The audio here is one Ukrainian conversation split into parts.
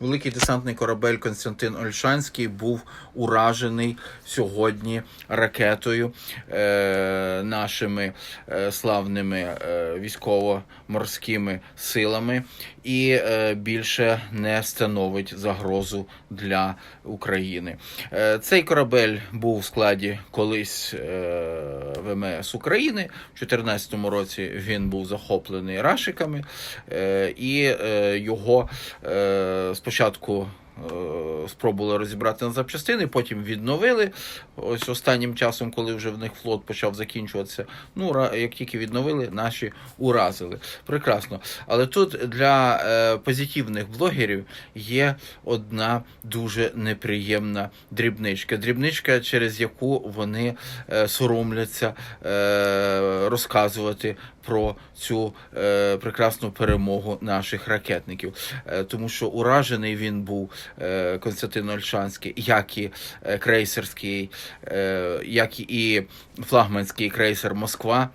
Великий десантний корабель Константин Ольшанський був уражений сьогодні ракетою е, нашими е, славними е, військово-морськими силами і е, більше не становить загрозу для України. Е, цей корабель був у складі колись е, ВМС України. У 2014 році він був захоплений рашиками, е, і е, його е. Е, Спробували розібрати на запчастини, потім відновили. Ось останнім часом, коли вже в них флот почав закінчуватися. Ну, ра- як тільки відновили, наші уразили. Прекрасно. Але тут для е, позитивних блогерів є одна дуже неприємна дрібничка. Дрібничка, через яку вони е, соромляться е, розказувати про цю е, прекрасну перемогу наших ракетників. Е, тому що уражений він був е, Константин Ольшанський, як і е, крейсерський, е, як і флагманський крейсер Москва.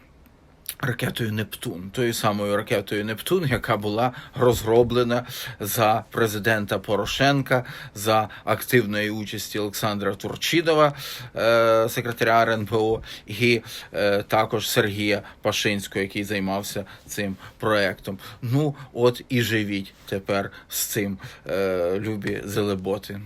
Ракетою Нептун, тою самою ракетою Нептун, яка була розроблена за президента Порошенка за активної участі Олександра Турчідова, е, секретаря РНБО, і е, також Сергія Пашинського, який займався цим проектом. Ну, от і живіть тепер з цим, е, любі зелеботи.